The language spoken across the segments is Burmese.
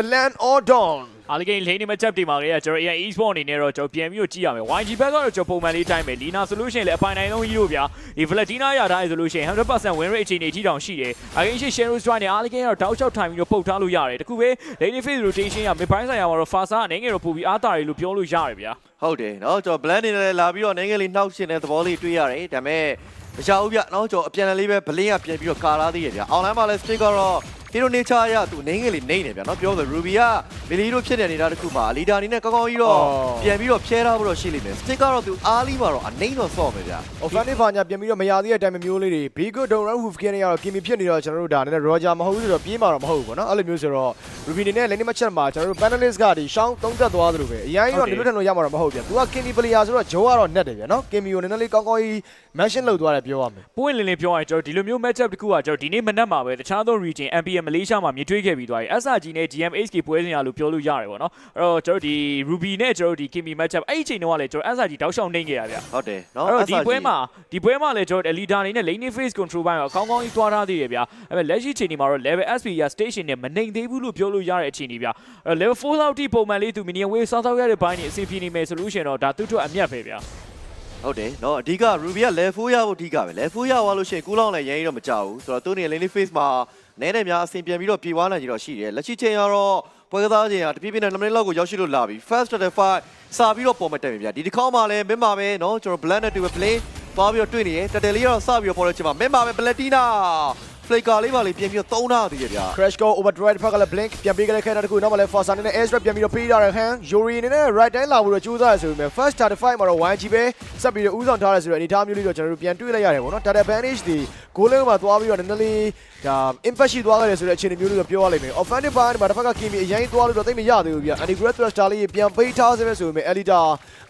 plan or dawn အားလကိန်းလိန်နေမချက်တီမှာလည်းကျွန်တော် AI e-sport အနေနဲ့တော့ကျွန်တော်ပြန်ပြီးတော့ကြည့်ရမယ် YG ဘက်ကတော့ကျွန်တော်ပုံမှန်လေးတိုင်းပဲ Lina solution လည်းအပိုင်နိုင်ဆုံးကြီးလို့ဗျာဒီ Valentina ရထားဆိုလို့ရှိရင်100% win rate အခြေအနေအထိတောင်ရှိတယ်အကိန်းရှိ Shadow Strike နဲ့အားလကိန်းကတော့တောက်လျှောက်ထိုင်ပြီးတော့ပုတ်ထားလို့ရတယ်တခုပဲ Lady Face rotation က mid point ဆိုင်ရာမှာတော့ Fasa အနေငယ်တော့ပို့ပြီးအားတာရီလို့ပြောလို့ရတယ်ဗျာ ဟုတ်တယ်เนาะကျွန်တော် blend နေလည်းလာပြီးတော့နိုင်ငံလေးနှောက်ရှင်တဲ့သဘောလေးတွေ့ရတယ်ဒါပေမဲ့မရဘူးဗျเนาะကျွန်တော်အပြန်အလှန်လေးပဲ blend ကပြန်ပြီးတော့ကာလာသေးရဗျ online မှာလည်း stick ကတော့ ဟီရိုနေချာရသူနေငယ်လေးနေနေဗျာနော်ပြောဆိုရူဘီကမီလီတို့ဖြစ်တဲ့နေတာတစ်ခုမှာလီဒါအနေနဲ့ကောင်းကောင်းကြီးတော့ပြန်ပြီးတော့ဖျဲထားဖို့တော့ရှိလိမ့်မယ်စတစ်ကတော့သူအားလီမှာတော့အနေတော့ဆော့မယ်ဗျာ offensive ဘာညာပြန်ပြီးတော့မရသေးတဲ့အတိုင်းမျိုးလေးတွေ be good don't run hoof kid နဲ့ကတော့ကင်မီဖြစ်နေတော့ကျွန်တော်တို့ဒါနဲ့ roger မဟုတ်ဘူးဆိုတော့ပြေးမှာတော့မဟုတ်ဘူးဗောနော်အဲ့လိုမျိုးဆိုတော့ ruby နေနဲ့ lane match မှာကျွန်တော်တို့ panelist ကဒီရှောင်းတုံးသက်သွားသလိုပဲအရင်ကတော့ little တော့ရမှာတော့မဟုတ်ဗျာသူက kidney player ဆိုတော့ joe ကတော့ net တယ်ဗျာနော် kidney ကိုနည်းနည်းလေးကောင်းကောင်းကြီး mention လုပ်သွားတယ်ပြောရမယ်ပွင့်လင်းလင်းပြောရရင်ကျွန်တော်ဒီလိုမျိုး match up တစ်ခုကကျွန်တော်ဒီနေ့မနက်မှာပဲတခြားသော region npm ရဲ့မလေးရှားမှာမြင်တွေ့ခဲ့ပြီးသွားပြီ SRG နဲ့ GMHK ပွဲစဉ်ရလို့ပြောလို့ရတယ်ပေါ့နော်အဲ့တော့ကျွန်တော်ဒီ Ruby နဲ့ကျွန်တော်ဒီ Kimi matchup အဲ့ဒီအချိန်တုန်းကလည်းကျွန်တော် SRG တောက်လျှောက်နှိမ့်ခဲ့ရဗျဟုတ်တယ်နော်အဲ့တော့ဒီပွဲမှာဒီပွဲမှာလည်းကျွန်တော် Elite နေနဲ့ lane face control ပိုင်းကိုအကောင်းကောင်းကြီးတွားထားသေးတယ်ဗျအဲ့မဲ့လက်ရှိအချိန်ဒီမှာတော့ level SP ရ station နဲ့မနှိမ့်သေးဘူးလို့ပြောလို့ရတဲ့အချိန်ဒီဗျအဲ့ level 4လောက်ထိပုံမှန်လေးသူ minion wave စောင်းစောင်းရတဲ့ဘိုင်းနေအစီအပြေနေမယ်ဆိုလို့ရှင်တော့ဒါသူ့တို့အမြတ်ပဲဗျ ဟုတ်တယ်เนาะအဓိက ruby က level 4ရဖို့အဓိကပဲ level 4ရသွားလို့ရှိရင်ကူလောင်းလည်းရရင်တော့မကြောက်ဘူးဆိုတော့သူနေ lane face မှာနဲနေများအဆင်ပြေပြီးတော့ပြေးသွားနိုင်ကြတော့ရှိတယ်လက်ရှိချိန်ကတော့ပွဲကစားချိန်ကတပြည့်ပြည့်နဲ့2မိနစ်လောက်ကိုရောက်ရှိလို့လာပြီ first to the fight စာပြီးတော့ပေါ်မတက်ပြီဗျာဒီတစ်ခေါက်မှလည်းမင်းပါပဲเนาะကျွန်တော် blend နဲ့တူပဲ play သွားပြီးတော့တွေ့နေရတက်တယ်လေးကတော့စပြီးတော့ပေါ်တဲ့ချိန်မှာမင်းပါပဲ platina flicker လေးပါလေးပြင်ပြီးတော့သုံးထားသေးရဗျာ crash go overdrive ဖက်ကလည်း blink ပြန်ပေးကြတဲ့ခဲတဲ့တခုနောက်မှလည်း forza နဲ့ air strike ပြန်ပြီးတော့ပေးထားတဲ့ hand yuri အနေနဲ့ right time လာဖို့တော့ကြိုးစားရဆိုပေမဲ့ first 35မှာတော့ YG ပဲဆက်ပြီးတော့ဥဆောင်ထားရဆိုတော့အနေထားမျိုးလေးတော့ကျွန်တော်တို့ပြန်တွေ့လိုက်ရတယ်ပေါ့နော် data advantage ဒီ goal line မှာသွားပြီးတော့နည်းနည်းလေးဒါ impact ရှိသွားခဲ့တယ်ဆိုတဲ့အခြေအနေမျိုးလေးတော့ပြောရလိမ့်မယ် offensive part မှာတစ်ဖက်က kimi အရင်သွားလို့တော့သိမရသေးဘူးဗျ anti grad thruster လေးပြန်ပေးထားစေပဲဆိုပေမဲ့ elita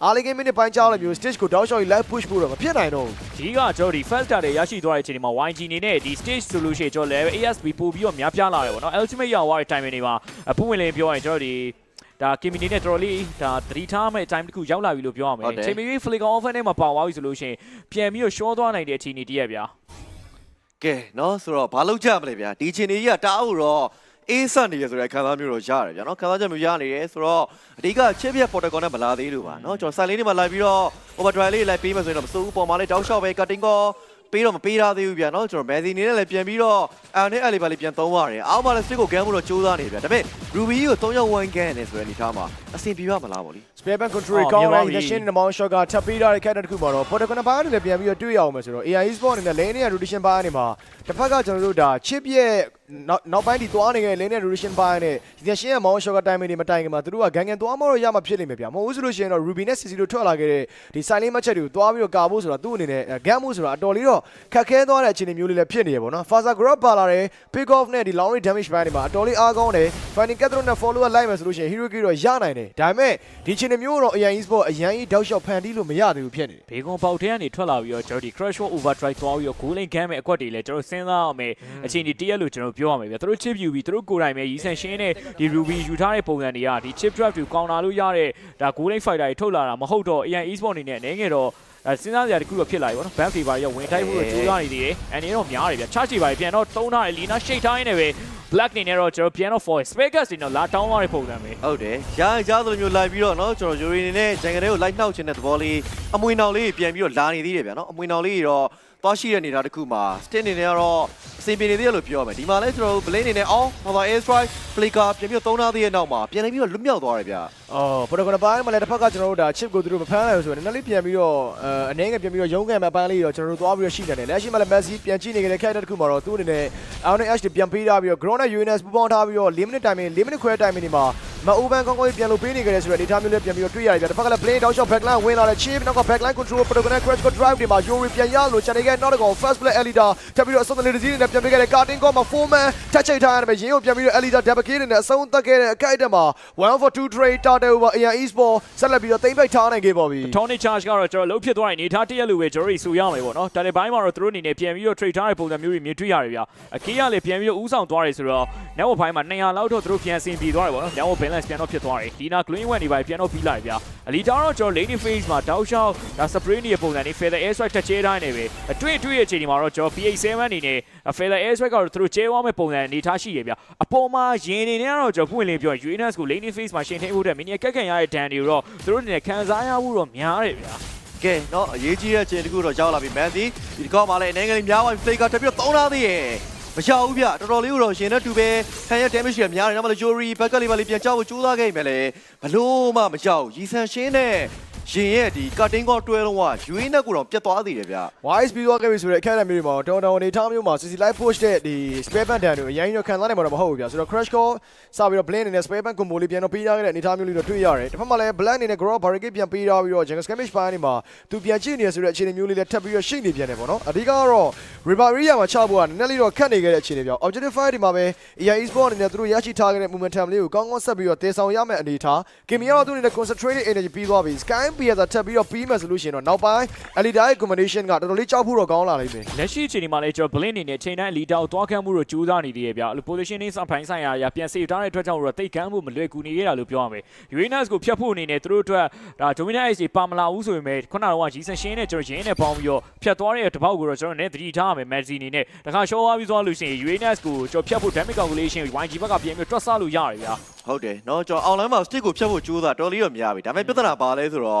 အားလေး game minute ပိုင်းကြောက်လိုက်မျိုး stage ကို down shot ကြီး live push ဖို့တော့မဖြစ်နိုင်တော့ဘူးဒီကကျွန်တော်ဒီ first star တွေရရှိသွားတဲ့အချိန်ဒီမှာ YG အနေနဲ့ဒီ stage လူရှိကျွန်တော် level ASB ပို့ပြီးတော့များပြားလာတယ်ပေါ့နော် ultimate ရောက်သွားတဲ့ timing တွေမှာပုံဝင်လင်းပြောရရင်ကျွန်တော်ဒီဒါကင်မီနီနဲ့တော်တော်လေးဒါသတိထားမဲ့ time တစ်ခုရောက်လာပြီလို့ပြောရမယ်။ချိန်မီဖလီကောင် offer နဲ့မှာပါသွားပြီဆိုလို့ရှိရင်ပြန်ပြီးတော့ရှော့သွားနိုင်တဲ့အခြေအနေတည်းရဗျာ။ကဲနော်ဆိုတော့ဘာလုပ်ကြမလဲဗျာဒီအခြေအနေကြီးကတအားတော့အေးဆက်နေရဆိုတဲ့ခံစားမျိုးတော့ရတယ်ဗျာနော်ခံစားချက်မျိုးရနေတယ်ဆိုတော့အဓိကချစ်ပြက် protocol နဲ့မလာသေးလို့ပါနော်ကျွန်တော် site လေးတွေမှာလိုက်ပြီးတော့ overdrive လေးလိုက်ပေးမှဆိုရင်တော့မစိုးဘူးပုံမှန်လေးတောက်လျှောက်ပဲ cutting ကော ပေးတော့မပေးထားသေးဘူးဗျာနော်ကျွန်တော်မက်ဆီနေနဲ့လည်းပြန်ပြီးတော့အန်နဲ့အလီဘာလေးပြန်သုံးရတယ်အောက်မှာလည်းစစ်ကိုဂမ်းဖို့တော့ကြိုးစားနေတယ်ဗျာဒါပေမဲ့ရူဘီကို၃ရောက်ဝိုင်းဂမ်းနေဆိုတဲ့အနေထားမှာအဆင်ပြေပါမလားဗောလီ spare bank control အော်ကောင်းမြင်ပါတဲ့ပြီ Yashin နဲ့ Mount Shot ကထပ်ပေးထားတဲ့ character တစ်ခုမှာတော့ protocol ဘားနဲ့လည်းပြန်ပြီးတော့တွေ့ရအောင်မယ်ဆိုတော့ AI Sport အနေနဲ့ lane နဲ့ rotation ဘားနေမှာတစ်ဖက်ကကျွန်တော်တို့ဒါ chip ရဲ့နောက်နောက်ပိုင်းဒီသွားနေတဲ့ lane နဲ့ rotation ဘားနဲ့ Yashin ရဲ့ Mount Shot က timing တွေမတိုင်ခင်မှာသူတို့ကဂန်ဂန်သွားမလို့ရမှာဖြစ်နေမယ်ဗျာမဟုတ်ဘူးဆိုလို့ရှိရင်တော့ Ruby နဲ့ CC တို့ထွက်လာခဲ့တဲ့ဒီ silent match တွေကိုသွားပြီးတော့ကာဖို့ဆိုတော့သူ့အနေနဲ့ gam မှုဆိုတာအတော်လေးတော့ခက်ခဲသွားတဲ့အခြေအနေမျိုးလေးလည်းဖြစ်နေရပေါ့နော် Faza Grab ပါလာတယ် pick off နဲ့ဒီ long range damage ပိုင်းတွေမှာအတော်လေးအားကောင်းတယ် Finding Catherine နဲ့ follow လိုက်မယ်ဆိုလို့ရှိရင် Hero Key တော့ရနိုင်တယ်ဒါပေမဲ့ဒီအခြေအနေမျိုးတော့ AI Esport အရင်ကြီးတောက်လျှောက်ဖန်တီးလို့မရသေးဘူးဖြစ်နေတယ်ဘေကွန်ပေါက်ထဲကနေထွက်လာပြီးတော့ကျွန်တော်ဒီ crash shot overdrive သွားပြီးတော့ goal line game ရဲ့အကွက်တွေလည်းကျွန်တော်စဉ်းစားအောင်မယ်အချိန်ဒီတရက်လို့ကျွန်တော်ပြောရမယ်ဗျာသူတို့ chip ယူပြီးသူတို့ကိုယ်တိုင်ပဲရီဆန်ရှင်းနဲ့ဒီ ruby ယူထားတဲ့ပုံစံတွေကဒီ chip drop ကိုကောင်တာလို့ရတဲ့ဒါ goal line fighter တွေထုတ်လာတာမဟုတ်တော့ AI esport အနေနဲ့အနေငယ်တော့အဲစဉ်းစားစရာတစ်ခုတော့ဖြစ်လာပြီပေါ့နော် ban favor ရောဝင်တိုက်ဖို့တော့ကြိုးစားနေသေးတယ်အန်နေတော့များတယ်ဗျာ charge တွေပါပြန်တော့တုံးထားတယ် lina shake ထားရင်းနဲ့ပဲ black နေနဲ့တော့ကျွန်တော်ပြန်တော့ for speakers တွေတော့လာတောင်းသွားတဲ့ပုံစံပဲ ဟုတ်တယ်ရရင်ကြားသလိုမျိုးလိုက်ပြီးတော့เนาะကျွန်တော် Yuri နေနဲ့ဂျန်ကလေးကိုလိုက်နှောက်ခြင်းတဲ့သဘောလေးအမွေနောင်လေးပြန်ပြီးတော့လာနေသေးတယ်ဗျာเนาะအမွေနောင်လေးတော့ သွားရှိတဲ့နေတာတစ်ခုမှာ stick နေနဲ့ကတော့အစီအပြေနေသေးတယ်လို့ပြောရမယ်ဒီမှာလဲကျွန်တော်တို့ blade နေနဲ့အော် mother air strike flicker ပြန်ပြီးတော့သုံးထားသေးတဲ့နောက်မှာပြန်နေပြီးတော့လွတ်မြောက်သွားတယ်ဗျာအော် protocol ပိုင်းမှာလည်းတစ်ဖက်ကကျွန်တော်တို့ဒါ chip ကိုသူတို့မဖမ်းနိုင်ဘူးဆိုတော့နည်းနည်းလေးပြန်ပြီးတော့အဲအနေငယ်ပြန်ပြီးတော့ရုံးကန်မဲ့အပန်းလေးတော့ကျွန်တော်တို့သွားပြီးတော့ရှိနေတယ်လက်ရှိမှာလည်း Messi ပြန်ကြည့်နေကြတဲ့ character တစ်ခုမှာတော့သူ့အနေနဲ့ Iron Ash တွေပြန်ပေးထားပြီးတော့ Ground နဲ့ UNS ပူပေါင်းထားပြီးတော့4 minute timing 4 minute ခွဲ timing ဒီမှာ မအိုဘန်ကောင်းကောင်းကြီးပြန်လို့ပေးနေကြတယ်ဆိုတော့ data မျိုးလေးပြန်ပြီးတော့တွေ့ရတယ်ဗျတစ်ဖက်ကလည်း play down shot backline ဝင်လာတဲ့ chip နောက်က backline control protocol နဲ့ crash go drive တွေမှာ Yuri ပြန်ရလို့ channel က not go first play Elita ထပ်ပြီးတော့အစုံလေးတစ်စီးနဲ့ပြန်ပေးခဲ့တဲ့ cutting call မှာ four man ထပ်ချိတ်ထားရတယ်ပဲရင်းကိုပြန်ပြီးတော့ Elita double kill နဲ့အဆုံးသတ်ခဲ့တဲ့အခိုက်အတန့်မှာ1 for 2 trade started over AR Esport ဆက်လက်ပြီးတော့သိမ့်ပိုက်ထားနိုင်ခဲ့ပါပြီ Tony Charge ကတော့ကျွန်တော်လုံးဖြစ်သွားရင်နေထားတရက်လိုပဲကျွန်တော်တို့ဆိုရမယ်ပေါ့နော်။ဒါတဲ့ဘိုင်းမှာတော့သူတို့အနေနဲ့ပြန်ပြီးတော့ trade ထားတဲ့ပုံစံမျိုးတွေမြင်တွေ့ရတယ်ဗျာ။အကေးကလည်းပြန်ပြီးတော့ဥဆောင်သွားတယ်ဆိုတော့ network ဘိုင်းမှာ200လောက်တော့သူတို့ပြန်ဆင်ပြေသွားတယ်ပေါ့နော်။ network ဘင် balance ပြန်တော့ဖြစ်သွားတယ်ဒီနာ green ဝင်နေပါပြန်တော့ပြီးလာပြီဗျာအလီတာတော့ကျွန်တော် lane phase မှာတောက်လျှောက်ဒါ spray နေပုံစံနေ feather air strike တစ်ချဲတိုင်းနေပဲအတွေ့အတွေ့ရဲ့အချိန်ဒီမှာတော့ကျွန်တော် PA7 အနေနဲ့ feather air strike ကတော့သူတို့ချဲသွားမဲ့ပုံစံအနေထားရှိရဗျာအပေါ်မှာရင်နေနေတော့ကျွန်တော်ဖွင့်လင်းပြော UNS ကို lane phase မှာရှင်ထိန်ဖို့တဲ့ mini ကက်ကန်ရတဲ့ dan တွေတော့သူတို့အနေနဲ့ခံစားရဖို့တော့များတယ်ဗျာ ကဲเนาะအရေးကြီးတဲ့အချိန်တခုတော့ရောက်လာပြီမန်စီဒီကောက်မှာလည်းအနေငယ်လေးများပါပြီ flicker တက်ပြီးတော့သုံးထားသေးရဲ့ မရှောက်ဘူးဗျတော်တော်လေးကိုတော့ရှင်နဲ့တူပဲခံရ damage တွေများတယ်နောက်မှလည်း Jory back လေးပါလေးပြန်ကြောက်ဖို့ကြိုးစားခဲ့ပြီလေဘလို့မှမကြောက်ရီဆန်ရှင်းနဲ့ ရှင်ရဲ့ဒီ cutting ကောတွဲလုံးက UA နဲ့ကိုတော့ပြတ်သွားသေးတယ်ဗျ wise ပြီးသွားခဲ့ပြီဆိုတော့အခက်အခဲမျိုးတွေမှာတော်တော်အနေထားမျိုးမှာ CC live push တဲ့ဒီ spare band တန်တွေအရင်တော့ခံစားနိုင်မှာတော့မဟုတ်ဘူးဗျာဆိုတော့ crash call စပြီးတော့ blend အနေနဲ့ spare band combo လေးပြန်တော့ပေးရခဲ့တဲ့အနေထားမျိုးလေးတော့တွေ့ရတယ်တစ်ဖက်မှာလည်း black အနေနဲ့ grow barricade ပြန်ပေးထားပြီးတော့ jungle skirmish ပိုင်းနေမှာသူပြန်ကြည့်နေရဆိုတဲ့အခြေအနေမျိုးလေးလည်းထပ်ပြီးတော့ရှိနေပြန်တယ်ပေါ့နော်အဓိကကတော့ rivalry မှာချဖို့ကနည်းနည်းလေးတော့ခက်နေခဲ့တဲ့အခြေအနေပြော objective fire ဒီမှာပဲ AI Esport အနေနဲ့သူတို့ရရှိထားခဲ့တဲ့ momentum လေးကိုကောင်းကောင်းဆက်ပြီးတော့တည်ဆောင်ရမယ့်အနေထား Kimi ကတော့သူ့အနေနဲ့ concentrated energy ပြီးသွားပြီ Sky Pier သာထပ်ပြီးတော့ပြီးမယ်ဆိုလို့ရှိရင်တော့နောက်ပိုင်း Elite ရဲ့ combination ကတော်တော်လေးကြောက်ဖို့တော့ကောင်းလာလိမ့်မယ် လက်ရှိအချိန်ဒီမှာလည်းကျွန်တော် blink အနေနဲ့ချိန်တိုင်းလီတာကိုသွားခန့်မှုတော့ကြိုးစားနေသေးရဲ့ဗျာအဲ့လို positioning စပိုင်းဆိုင်ရာအရာပြန် save ထားတဲ့အတွက်ကြောင့်တော့တိတ်ကမ်းဖို့မလွယ်ကူနေရတာလို့ပြောရမယ် Uranus ကိုဖျက်ဖို့အနေနဲ့သူတို့အတွက်ဒါ Dominant Ace ပါမလာဘူးဆိုပေမဲ့ခုနကတော့ Jason Shin နဲ့ကျွန်တော်ရင်းနဲ့ပေါင်းပြီးတော့ဖျက်သွားတဲ့တပေါက်ကိုတော့ကျွန်တော်လည်းသတိထားရမယ် Magazine အနေနဲ့တခါ show သွားပြီးသွားလို့ရှိရင် Uranus ကိုကျွန်တော်ဖျက်ဖို့ damage calculation YG ဘက်ကပြန်ပြီးတွက်ဆလို့ရတယ်ဗျာ ဟုတ်တယ်เนาะကျွန်တော် online မှာ stick ကိုဖြတ်ဖို့ကြိုးစားတော်လေးတော့များပြီဒါပေမဲ့ပြဿနာပါလဲဆိုတော့ ့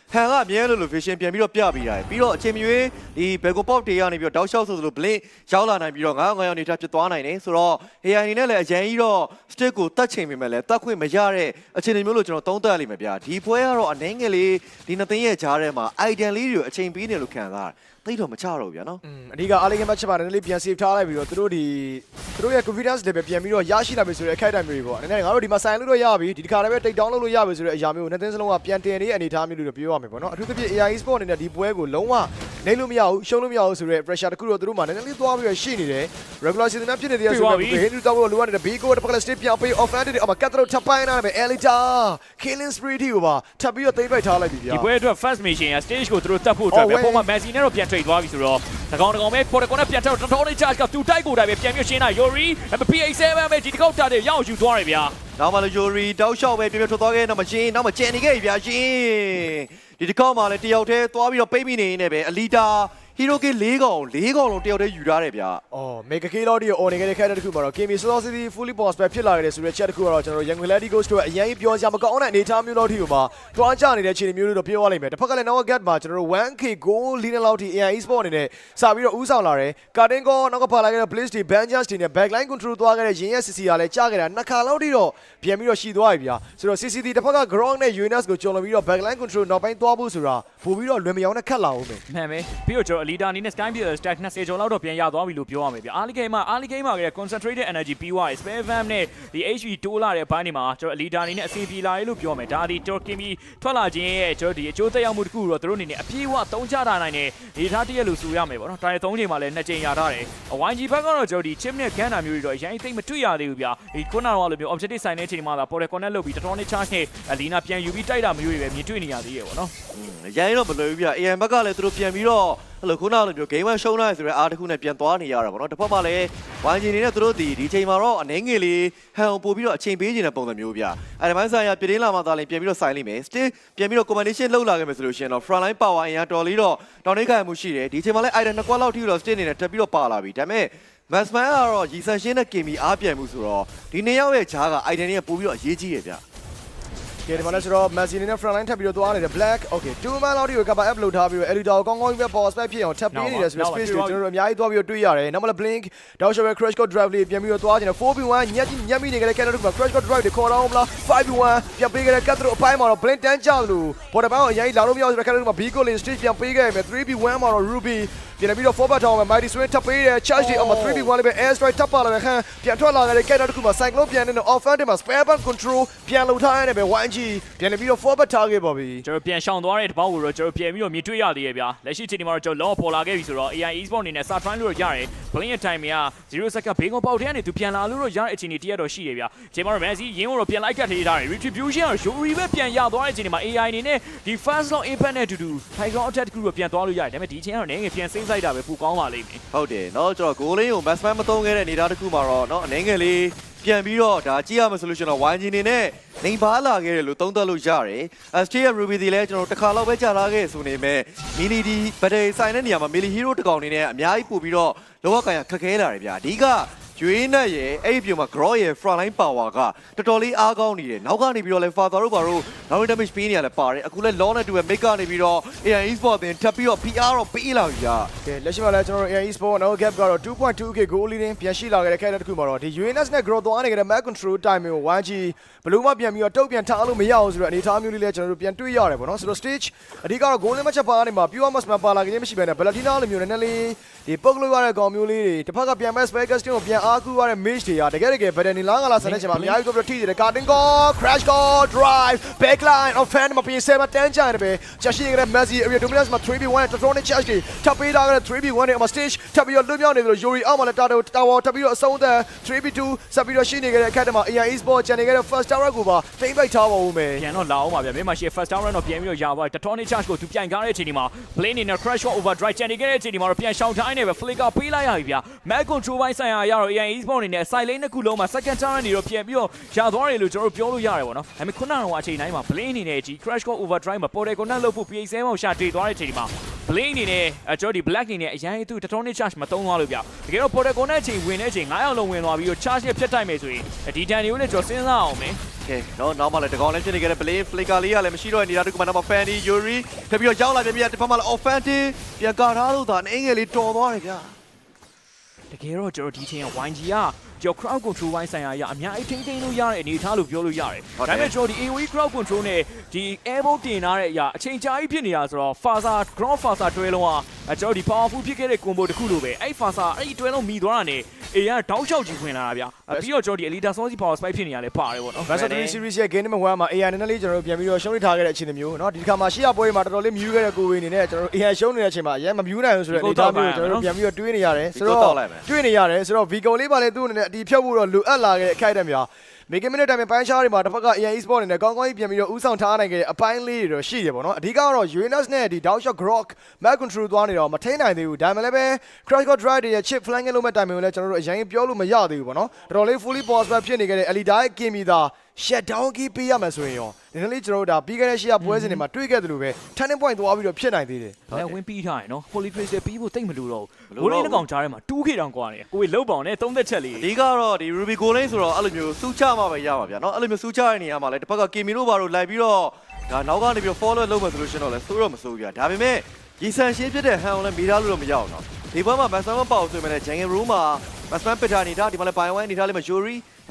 ဟန်ကအမြဲလို့လို့ vision ပြန်ပြီးတော့ပြပြီးတာပြီးတော့အချိန်မရွေးဒီ Bego Pop တွေကနေပြီးတော့တောက်လျှောက်ဆိုသလို blink ရောက်လာနိုင်ပြီးတော့ငါးငါးရောက်နေတာဖြစ်သွားနိုင်တယ်ဆိုတော့ AI အနေနဲ့လည်းအရင်ကြီးတော့ stick ကိုတတ်ချိန်ပေမဲ့လည်းတတ်ခွင့်မရတဲ့အခြေအနေမျိုးလို့ကျွန်တော်သုံးသပ်လိမ့်မယ်ဗျာဒီပွဲကတော့အနေငယ်လေးဒီနှစ်သိန်းရဲ့ကြားထဲမှာ item လေးတွေကိုအချိန်ပေးနေလို့ခံစားရတယ်သိတော့မချတော့ဘူးဗျာနော်อืมအဓိကအားလေးကမှချက်ပါနည်းနည်းလေးပြန် save ထားလိုက်ပြီးတော့သူတို့ဒီသူတို့ရဲ့ confidence level ပြန်ပြီးတော့ရရှိလာပြီဆိုတဲ့အခိုက်အတန့်မျိုးတွေပေါ့အနေနဲ့ငါတို့ဒီမှာ sign လို့တော့ရပြီဒီတစ်ခါလည်းပဲ take down လုပ်လို့ရပြီဆိုတဲ့အရာမျိုးကိုနှစ်သိန်းစလုံးကပြန်တင်နေတဲ့အနေအထားမျိုးတွေတော့ပြောရမယ်ပေါ့နော်အထူးသဖြင့် AI sport အနေနဲ့ဒီပွဲကိုလုံးဝနေလို့မရဘူးရှုံးလို့မရဘူးဆိုတဲ့ pressure တခုတော့သူတို့မှနည်းနည်းလေးသွားပြီးတော့ရှိနေတယ် regular season မှာဖြစ်နေတဲ့အဆိုတော့ဟင်းတူတော့လိုအပ်နေတဲ့ B ကိုတစ်ဖက်ကလည်း step ပြောင်းပေး offend တွေအမကတ်တော့ထပ်ပိုင်းလာတယ် Elita killing spree တီကိုပါထပ်ပြီးတော့သိမ်းပိုက်ထားလိုက်ပြီဗျာဒီပွဲအတွက် first mission ရ stage ကိုသူတို့တက်ဖို့အတွက်ပဲ Oh, wait. ပုံမှန် Messi နဲ့တော့ပြန်ထိတ်သွားပြီဆိုတော့တကောင်တကောင်ပဲပေါ်တကောင်နဲ့ပြန်တော့တော်တော်လေး charge ကသူတိုက်ကိုတိုက်ပဲပြန်ပြီးရှင်းတာ Yori PA7 ပဲဒီတစ်ခေါက်တာတဲ့ရောက်ယူသွားတယ်ဗျာနောက်မှလည်း Yuri တောက်လျှောက်ပဲပြပြထွက်သွားခဲ့တော့မချင်းနောက်မှကျန်နေခဲ့ပြီဗျာရှင် ဒီတစ်ခေါက်မှလည်းတယောက်တည်းသွားပြီးတော့ပိတ်မိနေနေပဲအလီတာ ဟီရိုကေ၄កောင်၄កောင်လုံးတယောက်တည်းယူထားတယ်ဗျာအော်မေဂကေလော်ဒီကို on နေခဲ့တဲ့ခိုက်တဲ့တစ်ခုမှာတော့ KMI Solar City fully boss ပဲဖြစ်လာခဲ့တယ်ဆိုတဲ့ chat တစ်ခုကတော့ကျွန်တော်တို့ Young Lady Ghost တို့အရင်ကြီးပြောစရာမကောင်းတဲ့အနေအထားမျိုးတော့ထိကိုမှတွားကြနေတဲ့အခြေအနေမျိုးတွေတော့ပြောရလိမ့်မယ်တစ်ဖက်ကလည်း Noah Gat မှာကျွန်တော်တို့ 1K goal လီနလောက်ထိ AI Esport အနေနဲ့စပြီးတော့ဥဆောင်လာတယ် Cutting Call နောက်ကဖာလာခဲ့တဲ့ Blaze တွေ Banjas တွေနဲ့ backline control သွားခဲ့တဲ့ရင်းရဲ့ CC ကလည်းကြားခဲ့တာနှစ်ခါလောက်ထိတော့ပြန်ပြီးတော့ရှီသွားပြီဗျာဆိုတော့ CCD တစ်ဖက်က ground နဲ့ UNS ကိုကျော်လွန်ပြီးတော့ backline control နောက်ပိုင်းသွားဖို့ဆိုတာပို့ပြီးတော့လွယ်မယောင်းနဲ့ခက်လာအောင်ပဲမှန်ပဲပြီးတော့ကျွန်တော် leader အနေနဲ့ sky beer stack 20ကျော်လောက်တော့ပြန်ရသွားပြီလို့ပြောရမယ်ဗျာ early game မှာ early game မှာက concentrated energy ပြီးသွားတယ် spare vam နဲ့ဒီ HP တိုးလာတဲ့ဘိုင်းတွေမှာကျွန်တော် leader အနေနဲ့အဆင်ပြေလာရေလို့ပြောမယ်ဒါဒီကျွန်တော် kimi ထွက်လာခြင်းရဲ့ကျွန်တော်ဒီအကျိုးသက်ရောက်မှုတစ်ခုတော့သူတို့အနေနဲ့အပြည့်အဝသုံးချတာနိုင်တဲ့ဒေတာတရက်လို့ဆိုရမယ်ပေါ့နော်ဒါရီ3ချိန်မှာလည်း2ချိန်ရထားတယ် YG ဘက်ကတော့ကျွန်တော်ဒီ chip နဲ့ gun တာမျိုးတွေတော့အရင်သိမတွေ့ရသေးဘူးဗျာဒီခုနကတော့လိုမျိုး objective sign တဲ့ချိန်မှာလာ portal connect လုပ်ပြီးတော်တော်နဲ့ charge နဲ့ Lina ပြန်ယူပြီးတိုက်တာမျိုးတွေပဲမြင်တွေ့နေရသေးရဲ့ပေါ့နော်ရိုင်းတော့မလွယ်ဘူးဗျာ AM ဘက်ကလည်းသူတို့ပြန်ပြီးတော့ ဟလိုခုနကလိုမျိုး game ရှုံးလိုက်ဆိုတဲ့အားတစ်ခုနဲ့ပြန်သွားနေရတာပေါ့နော်တစ်ဖက်မှာလည်း YG နေနဲ့သူတို့ဒီဒီချိန်မှာတော့အနေငယ်လေးဟန်အောင်ပို့ပြီးတော့အချိန်ပေးနေတဲ့ပုံစံမျိုးဗျာအဲဒီပိုင်းဆိုင်ရာပြည်တင်းလာမှသာလည်းပြန်ပြီးတော့ဆိုင်လိမ့်မယ် still ပြန်ပြီးတော့ combination လောက်လာခဲ့မယ်ဆိုလို့ရှိရင်တော့ front line power အင်အားတော်လေးတော့တောင်းနေခိုင်မှုရှိတယ်ဒီချိန်မှာလည်း item နှစ်ကွက်လောက်ထိတော့ still နေနဲ့တက်ပြီးတော့ပါလာပြီဒါပေမဲ့ Maxman ကတော့ရီဆန်ရှင်းနဲ့ Kimi အားပြန်မှုဆိုတော့ဒီနှစ်ယောက်ရဲ့ဂျားက item တွေကပို့ပြီးတော့အရေးကြီးရဗျာ ကဲဒီမှာလည်းဆိုတော့ Messi နဲ့ front line ထပ်ပြီးတော့သွားနေတယ် Black okay 2 man လောက်ဒီကို cover up လုပ်ထားပြီးတော့ Elita ကိုကောင်းကောင်းကြီးပဲ boss back ဖြစ်အောင်ထပ်ပေးနေတယ်ဆိုတော့ space ကိုကျွန်တော်တို့အများကြီးသွားပြီးတော့တွေ့ရတယ်နောက်မှလည်း blink တောက်ရှော့ပဲ crash code drive လေးပြန်ပြီးတော့သွားကျင်တယ် 4v1 ညက်ကြီးညက်မိနေကြတဲ့ character က crash code drive တွေခေါ်တော့မလား 5v1 ပြန်ပေးကြတဲ့ character အပိုင်းမှာတော့ blink တန်းကြလို့ပေါ်တယ်ပိုင်းကိုအရင်ကြီးလာလို့မရဘူးဆိုတဲ့ character မှာ Bigo လေး stage ပြန်ပေးခဲ့ရမယ် 3v1 မှာတော့ Ruby ပြန်ပြီးတော့ forward ထောင်းမှာ Mighty Swing ထပ်ပေးတယ် charge တွေအမ 3v1 လေးပဲ air strike ထပ်ပါလာတယ်ခန်းပြန်ထွက်လာတဲ့ character တစ်ခုမှာ cyclone ပြန်နေတော့ offense မှာ spare band control ပြန်လုံထားရတယ်ပဲ 1G ပြန်ပြီးတော့ forward ထားခဲ့ပါပြီကျွန်တော်ပြန်ရှောင်သွားတဲ့တပောက်ကိုတော့ကျွန်တော်ပြန်ပြီးတော့မြင်တွေ့ရသေးရဲ့ဗျာလက်ရှိအချိန်ဒီမှာတော့ကျွန်တော်လောပေါ်လာခဲ့ပြီဆိုတော့ AI Esport အနေနဲ့စာ try လို့ရတယ် blink ရဲ့ time က0 second ဘေးကုန်းပေါက်တဲ့ကနေသူပြန်လာလို့တော့ရတဲ့အချိန်ကြီးတရက်တော့ရှိတယ်ဗျာချိန်မှာတော့ Messi ရင်းကိုတော့ပြန်လိုက်ကတ်ထေးထားတယ် retribution ကတော့ Yuri ပဲပြန်ရသွားတဲ့အချိန်ဒီမှာ AI အနေနဲ့ဒီ first long impact နဲ့အတူတူ Tiger attack တခုတော့ပြန်သွားလို့ရတယ်ဒါပေမဲ့ဒီအချိန်ကတော့နည်းငယ်ပြန်စိမ့်ဆိုင်တာပဲပူကောင်းပါလိမ့်မယ် ဟုတ်တယ်เนาะကျွန်တော်ဂိုးလင်းကို Maxman မသုံးခဲ့တဲ့အနေအထားတစ်ခုမှာတော့เนาะအနေငယ်လေး ပြန်ပြီးတော့ဒါကြည့်ရမယ်ဆိုလို့ရှိရင်တော့ YG နေနဲ့နေပါလာခဲ့တယ်လို့သုံးသပ်လို့ရတယ်။ Astria Ruby ဒီလည်းကျွန်တော်တို့တစ်ခါတော့ပဲကြာလာခဲ့ဆိုနေမဲ့မီလီဒီဗဒယ်ဆိုင်တဲ့နေရာမှာမီလီဟီးရိုးတစ်ကောင်နေနဲ့အများကြီးပို့ပြီးတော့လောကကန်ရခက်ခဲလာတယ်ဗျာ။အဓိက ကျွေးနဲ့ရဲ့အဲ့ဒီပြုံမှာ grow ရဲ့ front line power ကတော်တော်လေးအားကောင်းနေတယ်နောက်ကနေပြီးတော့လဲ father တို့ဘာလို့နောက် damage ပေးနေရလဲပါတယ်အခုလဲ law နဲ့တူပဲ make ကနေပြီးတော့ AI Esport တင်ထပ်ပြီးတော့ PR တော့ပေးလာပြီကြာကဲလက်ရှိမှာလည်းကျွန်တော်တို့ AI Sport နော် gap ကတော့ 2.2k goal leading ပြန်ရှိလာခဲ့တဲ့ character တစ်ခုမှာတော့ဒီ UNS နဲ့ grow သွားနေကြတဲ့ map control time ကို 1G ဘယ်လို့မှပြန်ပြီးတော့တုတ်ပြန်ထားလို့မရအောင်ဆိုတော့အနေအထားမျိုးလေးလည်းကျွန်တော်တို့ပြန်တွေ့ရတယ်ပေါ့နော်ဆိုတော့ stage အဓိကတော့ goal line မှချက်ပါနေမှာ pure mass မှာပါလာခြင်းမရှိဘဲနဲ့ Balatina လိုမျိုးနည်းနည်းလေးဒီပုတ်လို့ရတဲ့ကောင်မျိုးလေးတွေတစ်ဖက်ကပြန်မဲ့ spare casting ကိုပြန်အားကူရတဲ့ mage တွေကတကယ်တကယ် better နေလားငါလားဆန်တဲ့ချိန်မှာအများကြီးတော့ထိနေတယ် cutting goal crash goal drive backline offend မပြေဆဲမတန်းကြရတယ်ပဲချက်ရှိနေတဲ့ Messi area dominance မှာ 3v1 နဲ့ Tronic charge တွေထပ်ပေးထားတဲ့ 3v1 နဲ့အမ stage ထပ်ပြီးတော့လွတ်မြောက်နေတယ်လို့ Yuri အောက်မှာလည်း Tato Tower ထပ်ပြီးတော့အဆုံးသက် 3v2 ဆက်ပြီးတော့ရှိနေခဲ့တဲ့အခက်တမှာ AI Esport ကျန်နေခဲ့တဲ့ first tower ကိုပါတိမ့်ပိုက်ထားပါဦးမယ်ပြန်တော့လာအောင်ပါဗျာမြန်မာရှိ first down run တော့ပြန်ပြီးတော့ရပါတတော်နေ charge ကိုသူပြန်ကားတဲ့အချိန်ဒီမှာ plane နေနဲ့ crash shot overdrive ကျန်နေခဲ့တဲ့အချိန်ဒီမှာတော့ပြန်ရှောင်တိုင်းနေပဲ flicker ပေးလိုက်ရပြီဗျာ mag control ဘိုင်းဆိုင်ရာရတော့ AI Esport အနေနဲ့ side lane တစ်ခုလုံးမှာ second turn နေတော့ပြန်ပြီးတော့ရသွားတယ်လို့ကျွန်တော်တို့ပြောလို့ရတယ်ပေါ့နော်ဒါပေမဲ့ခုနကတော့အချိန်တိုင်းမှာ plane အနေနဲ့ဒီ crash shot overdrive မှာ portal connect လုပ်ဖို့ PA7 ကိုရှာတွေ့သွားတဲ့အချိန်ဒီမှာ plane အနေနဲ့အကျော်ဒီ black အနေနဲ့အရင်သူတတော်နေ charge မတုံးသွားလို့ဗျာတကယ်တော့ portal connect အချိန်ဝင်တဲ့အချိန်9ရောက်လုံးဝင်သွားပြီးတော့ charge နဲ့ဖြတ်တိုက်မယ်ဆိုရင်ဒီတန်တွေကိုလည်းကျွန်တော်စဉ်းစားအောင်မယ်ကဲနော်နောက်မှလည်းတကောင်လည်းဖြစ်နေခဲ့တဲ့ play flicker လေးကလည်းမရှိတော့တဲ့နေရာတစ်ခုမှာနောက်မှ Fanny Yuri ထပ်ပြီးတော့ရောက်လာပြန်ပြီးတစ်ဖက်မှာလည်း offensive ပြန်ကာထားလို့သာအင်္ဂလိပ်တော်သွားတယ်ဗျာတကယ်တော့ကျွန်တော်ဒီချိန်က YG က ကျော် crowd control ဘိုင်းဆိုင်ရာရအများကြီးထိန်းသိမ်းလို့ရတဲ့အနေအထားလို့ပြောလို့ရတယ် ဟုတ် ဒါ တယ် ပေမဲ့ကျွန်တော်ဒီ AOE crowd control နဲ့ဒီ airboat တင်ထားတဲ့အရာအချိန်ကြာကြီးဖြစ်နေတာဆိုတော့ Faza ground Faza တွဲလုံးကကျွန်တော်ဒီ powerful ဖြစ်ခဲ့တဲ့ combo တစ်ခုလိုပဲအဲ့ Faza အဲ့ဒီတွဲလုံးမိသွားတာနဲ့ A ကတောက်လျှောက်ကြီးဝင်လာတာဗျအပြီးတော့ကျွန်တော်ဒီ Elita Sonsi power spike ဖြစ်နေရလဲပါတယ်ပေါ့နော် Best of 3 series ရဲ့ game number 1မှာ AI နည်းနည်းလေးကျွန်တော်တို့ပြန်ပြီးတော့ရှုံးနေထားခဲ့တဲ့အခြေအနေမျိုးเนาะဒီတစ်ခါမှာရှေ့ရပွဲမှာတော်တော်လေးမြူးခဲ့တဲ့ကိုဝေအနေနဲ့ကျွန်တော်တို့ AI ရှုံးနေတဲ့အချိန်မှာအရင်မမြူးနိုင်ဘူးဆိုတဲ့အနေအထားမျိုးကိုကျွန်တော်တို့ပြန်ပြီးတော့တွေးနေရတယ်ဆိုတော့တွေးနေရတယ်ဆိုတော့ Vigo လေးပါလေသူ့အနေနဲ့ အတီးဖြုတ်ဖို့တော့လိုအပ်လာခဲ့တဲ့အခိုက်အတန့်များ မေဂမီနစ်တိုင်းပိုင်းခြားတွေမှာတစ်ဖက်က AI Esport အနေနဲ့ကောင်းကောင်းကြီးပြန်ပြီးတော့ဥဆောင်ထားနိုင်ခဲ့တဲ့အပိုင်းလေးတွေတော့ရှိတယ်ပေါ့နော်အဓိကတော့ Uranus နဲ့ဒီ Down Shot Grok Map Control သွားနေတော့မထိန်နိုင်သေးဘူးဒါမှလည်းပဲ Crash Core Drive တွေရဲ့ chip flank လုံးမဲ့တိုင်မျိုးလည်းကျွန်တော်တို့အရင်ပြောလို့မရသေးဘူးပေါ့နော်တော်တော်လေး fully boss back ဖြစ်နေခဲ့တဲ့ Elite ရဲ့ game သာ shut down key ပေးရမယ်ဆိုရင်ရောနည်းနည်းလေးကျွန်တော်တို့ဒါပြီးခဲ့တဲ့ရှေ့ကပွဲစဉ်တွေမှာတွေ့ခဲ့သလိုပဲ turning point သွားပြီးတော့ဖြစ်နိုင်သေးတယ်လည်းဝင်ပြီးထားရင်နော် Holy Trace ပြီးဖို့တိတ်မလို့တော့မလိုဘူးတော့ဘိုးလေးတစ်ကောင်ကြားထဲမှာ 2K တောင်ကွာနေကိုယ်လှုပ်ပေါင်နဲ့သုံးသက်ချက်လေးအဓိကတော့ဒီ Ruby Gold ဆိုတော့အဲ့လိုမျိုးစူးချမှပဲရမှာဗျာနော်အဲ့လိုမျိုးစူးချတဲ့နေရာမှာလည်းတစ်ဖက်က Kimi တို့ဘာလို့လိုက်ပြီးတော့ဒါနောက်ကနေပြီးတော့ follow လုပ်မယ်ဆိုလို့ရှိရင်တော့လည်းစိုးတော့မစိုးဘူးဗျာဒါပေမဲ့ရီဆန်ရှင်းဖြစ်တဲ့ဟန်ကိုလည်းမိသားလို့တော့မရအောင်နော်ဒီဘက်မှာ Master မပေါ့ဆိုရင်လည်း Jungle Room မှာ Master ပစ်ထားနေတာဒီမှာလည်း Buy One နေထားလိမ့်မယ်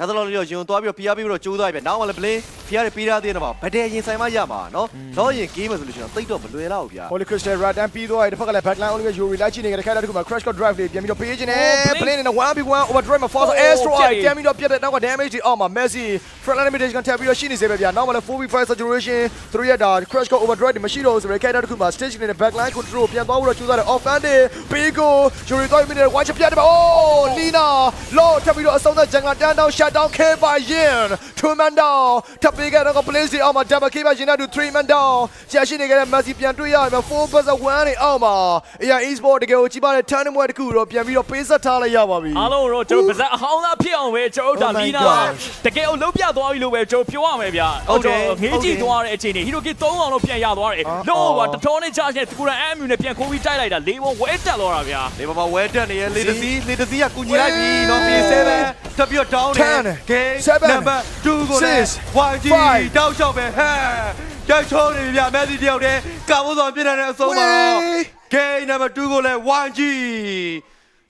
Yuri ဒါတော့လည်းရင်သွားပြီးတော့ PR ပြီးတော့ကြိုးစားပြီနောက်မှလည်း Blin PR တွေပေးထားသေးတယ်မှာဗဒယ်ရင်ဆိုင်မှရမှာနော်တော့ရင် game မယ်ဆိုလို့ရှိရင်တိတ်တော့မလွယ်တော့ဘူးဗျာ Holy Crystal Red တန်းပြီးသွားတယ်တစ်ဖက်ကလည်း backline only ပဲ Yuri လိုက်ကြည့်နေကြတဲ့ခိုင်တဲ့တစ်ခုမှာ Crash Core Drive တွေပြန်ပြီးတော့ပေးခြင်းနဲ့ plane နဲ့ 1v1 overdrive မှာ force air strike ပြန်ပြီးတော့ပြတ်တဲ့နောက်က damage တွေအောက်မှာ Messi front line limitation ကထပ်ပြီးတော့ရှိနေစေပဲဗျာနောက်မှလည်း 4v5 saturation သူတို့ရတာ Crash Core overdrive တွေမရှိတော့ဘူးဆိုတော့ခိုင်တဲ့တစ်ခုမှာ stage နဲ့ backline control ပြန်သွားဖို့တော့ကြိုးစားတယ် offended Pico Yuri တော့မိနေတဲ့ watch ပြတ်တယ်ပါ Oh Lina Law ထပ်ပြီးတော့အဆုံးသက် jungle down down shut down K by Yin two man down ထပ်ပြီးကတော့ place တွေအောက်မှာ double K by Yin နဲ့ three man down ကြာရှိနေကြတဲ့ Messi ပြန်တွေ့ရမယ် four versus one တွေအောက်မှာ AI Esport တကယ်ကိုကြီးပါတဲ့ turning point တစ်ခုတော့ပြန်ပြီးတော့ပေးဆက်ထားလိုက်ရပါပြီအားလုံးတော့ကျွန်တော်ပါဇက်အဟောင်းသားဖြစ်အောင်ပဲကျွန်တော်ဒါ Oh my လီနာ gosh တကယ်ကိုလုံးပြသွားပြီလို့ပဲကျွန်တော်ပြောရမယ်ဗျာဟုတ်တယ်ငေးကြည့်သွားတဲ့အချိန်နဲ့ဟီရိုကီ3အောင်လို့ပြန်ရသွားတယ်လို့ပါတတော်နဲ့ charge နဲ့တကူရန်အမ်မြူနဲ့ပြန်ခိုးပြီးတိုက်လိုက်တာလေးဘုံဝဲတက်သွားတာဗျာဒီမှာမှာဝဲတက်နေရဲ့လေတစီလေတစီကကူညီလိုက်ပြီနော် P7 ထပ်ပြီးတော့ down နေ game number 2ကိုလည်း YG တောက်လျှောက်ပဲဟဲ့တိုက်ချုံးနေပြီဗျမက်ဆီတယောက်တည်းကာမိုးဆောင်ပြစ်နေတဲ့အဆုံးမှာတော့ game number 2ကိုလည်း YG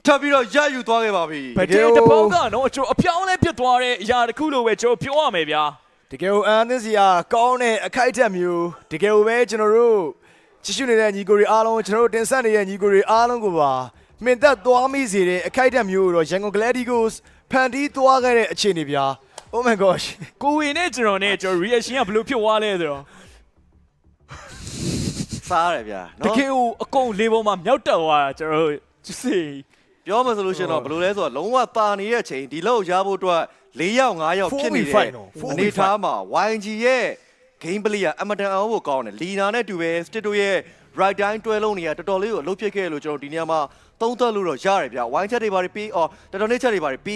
ထပ်ပြီးတော့ရယူသွားခဲ့ပါပြီဗဒေတပေါင်းကနော်ကျွန်တော်အပြောင်းလဲဖြစ်သွားတဲ့အရာတစ်ခုလို့ပဲကျွန်တော်ပြောရမယ်ဗျာတကယ်ကိုအန်သင်းစီယာကောင်းတဲ့အခိုက်အတန့်မျိုးတကယ်ကိုပဲကျွန်တော်တို့ကြည့်ရှုနေတဲ့ညီကိုတွေအားလုံးကျွန်တော်တို့တင်ဆက်နေတဲ့ညီကိုတွေအားလုံးကိုပါမြင်သက်သွားမိစေတဲ့အခိုက်အတန့်မျိုးကိုတော့ရန်ကုန် Gladiators ဖန်တီးသွားခဲ့တဲ့အခြေအနေဗျာ Oh my gosh ကိုဝင်နဲ့ကျွန်တော်နဲ့ကျွန်တော် reaction ကဘယ်လိုဖြစ်သွားလဲဆိုတော့စားရတယ်ဗျာတနော်ကယ်ကိုအကုန်လေးပေါ်မှာမြောက်တက်သွားတာကျွန်တော်စီပြောမှဆိုလို့ရှိရင်တော့ဘယ်လိုလဲဆိုတော့လုံးဝတာနေတဲ့အချိန်ဒီလောက်ရဖို့အတွက်၄ယောက်၅ယောက်ဖြစ်နေတယ်အနေထားမှာ YG ရဲ့ game play ကအမတန်အောင်ဖို့ကောင်းတယ်လီနာနဲ့တူပဲ stit တို့ရဲ့ right time တွဲလုံးတွေကတော်တော်လေးကိုအလုပ်ဖြစ်ခဲ့လို့ကျွန်တော်ဒီနေရာမှာသုံးသပ်လို့တော့ရတယ်ဗျ wine chat တွေဘာတွေပြီးအော်တော်တော်လေး chat တွေဘာတွေပြီး